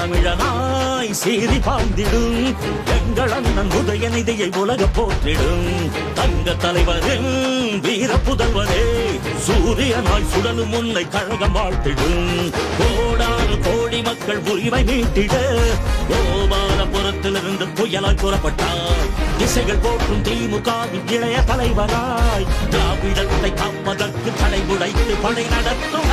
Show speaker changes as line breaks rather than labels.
தமிழனாய் சீறி பாய்ந்திடும் எங்கள் அண்ணன் உதயநிதியை உலக போற்றிடும். தங்க தலைவரின் வீர புதல்வரே சூரியனாய் சுடலும் உன்னை கழகம் வாழ்த்திடும். கோடான கோடி மக்கள் உரிமை மீட்டிட கோபாலபுரத்திலிருந்து புயலாய் புறப்பட்டார் திசைகள் போற்றும் திமுகவின் இளைய தலைவராய் திராவிடத்தை காப்பதற்கு தடை உடைத்து படை நடத்தும்